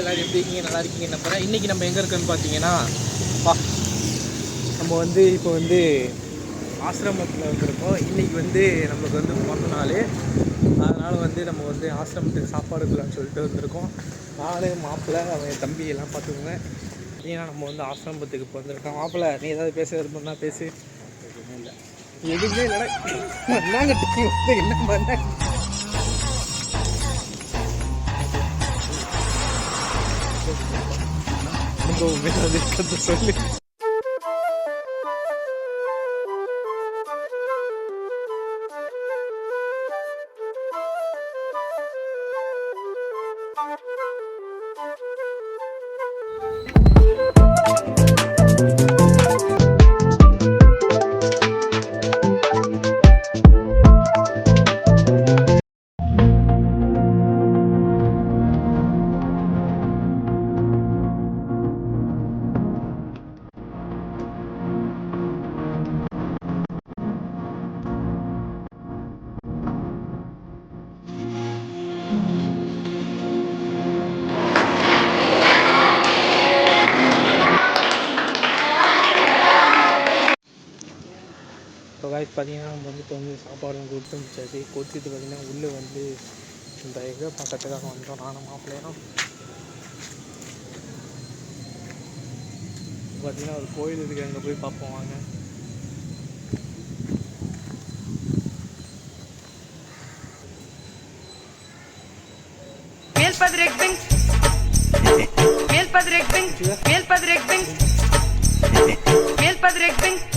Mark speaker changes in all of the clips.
Speaker 1: எல்லோரும் எப்படி இருக்கீங்க? நல்லா இருக்கீங்க நம்புறேன். இன்றைக்கி நம்ம எங்கே இருக்கோன்னு பார்த்தீங்கன்னா வா. நம்ம வந்து இப்போ வந்து ஆசிரமத்தில் வந்திருக்கோம். இன்றைக்கி வந்து நமக்கு வந்து பிறந்த நாள். அதனால் வந்து நம்ம வந்து ஆசிரமத்துக்கு சாப்பாடு கொடுக்கலான்னு சொல்லிட்டு வந்திருக்கோம். நானே மாப்பிள்ளை அவன் தம்பி எல்லாம் பார்த்துக்கோங்க. ஏன்னா நம்ம வந்து ஆசிரமத்துக்கு இப்போ வந்திருக்கோம் மாப்பிள்ளை நீ ஏதாவது பேச விரும்புனா பேசு. எதுவுமே இல்லை. எதுவுமே இல்லைடா. என்ன பண்ணாங்க அனுபவம் ஏதாவது இருக்கிறத சொல்லு பார்த்தீங்கன்னா நம்ம வந்து இப்போ வந்து சாப்பாடும் கொடுத்து முடிச்சாச்சு கொடுத்துட்டு பார்த்தீங்கன்னா உள்ளே வந்து இந்த எங்கே பார்க்கறதுக்காக வந்தோம் நானும் மாப்பிள்ளையும் பார்த்தீங்கன்னா ஒரு கோயில் இருக்குது அங்கே போய் பார்ப்போம் வாங்க
Speaker 2: Meelpadrekbing. Meelpadrekbing. Meelpadrekbing. Meelpadrekbing.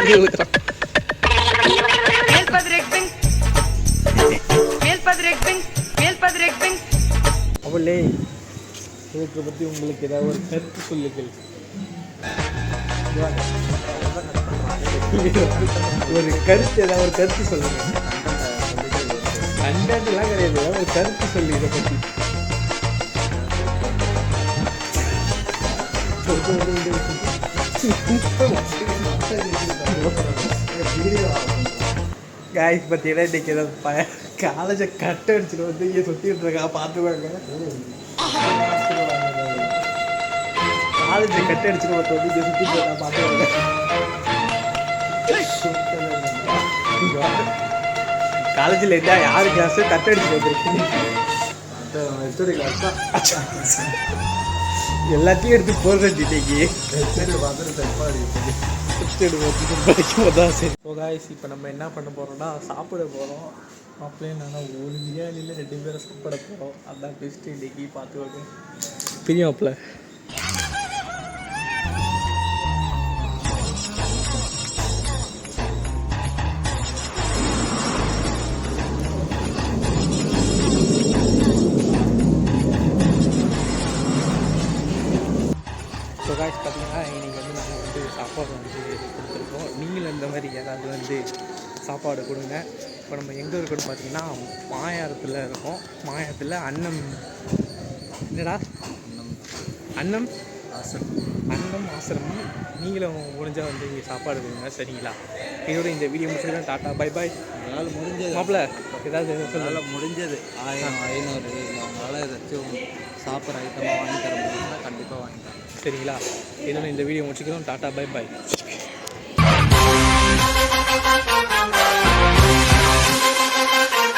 Speaker 1: கும்பிட்றான் அவளே இதை பற்றி உங்களுக்கு ஏதாவது ஒரு கருத்து சொல்லுங்கள். ஒரு கருத்து ஏதாவது ஒரு கருத்து சொல்லுங்க கண்டென்ட்லாம் கிடையாது. ஒரு கருத்து சொல்லு இதை பற்றி காய்ஸ் பார்த்தீங்கன்னா இன்னைக்கு ஏதாவது ப காலேஜை கட்ட அடிச்சுட்டு வந்து இங்கே சுற்றிட்டு இருக்கா காலேஜை கட்ட அடிச்சுட்டு வந்து இங்கே சுற்றிட்டு இருக்கா பார்த்துக்கோங்க காலேஜில் என்ன யாரு கிளாஸ் கட்ட அடிச்சுட்டு வந்துருக்கு? எல்லாத்தையும் எடுத்து போடுறது இன்னைக்கு இப்போ காய்ஸ் இப்போ நம்ம என்ன பண்ண போகிறோம்னா சாப்பிட போகிறோம் அப்படியே நான் ஒரு பிரியாணியில் ரெண்டு பேரும் சாப்பிட போகிறோம் அதான் பெஸ்ட்டு இன்னைக்கு பார்த்துக்கோங்க பிரியாப்பில் சாப்பாடு வந்து கொடுத்துருக்கோம். நீங்களும் இந்த மாதிரி ஏதாவது வந்து சாப்பாடு கொடுங்க. இப்போ நம்ம எங்கே இருக்கோம்னு பார்த்தீங்கன்னா மாயாரத்தில் இருக்கோம். மாயாரத்தில் அன்னம். என்னடா? அன்னம். அன்னம் ஆசிரமம் நீங்களும் முடிஞ்சால் வந்து இங்கே சாப்பாடு கொடுங்க. சரிங்களா? இதோட இந்த வீடியோ முடிச்சுக்கலாம் டாட்டா பை பாய்
Speaker 3: என்னால் முடிஞ்சது.
Speaker 1: மாப்பிள்ள ஏதாவது
Speaker 3: என்னால் முடிஞ்சது. ஆயிரம் ஐநூறு. அவங்களால ஏதாச்சும் சாப்பிட்ற ஐட்டமாக வாங்கி தர முடியும்னா கண்டிப்பாக வாங்கி தரேன்
Speaker 1: சரிங்களா? இதோட இந்த வீடியோ முடிச்சுக்கிறோம். Ta-ta bye bye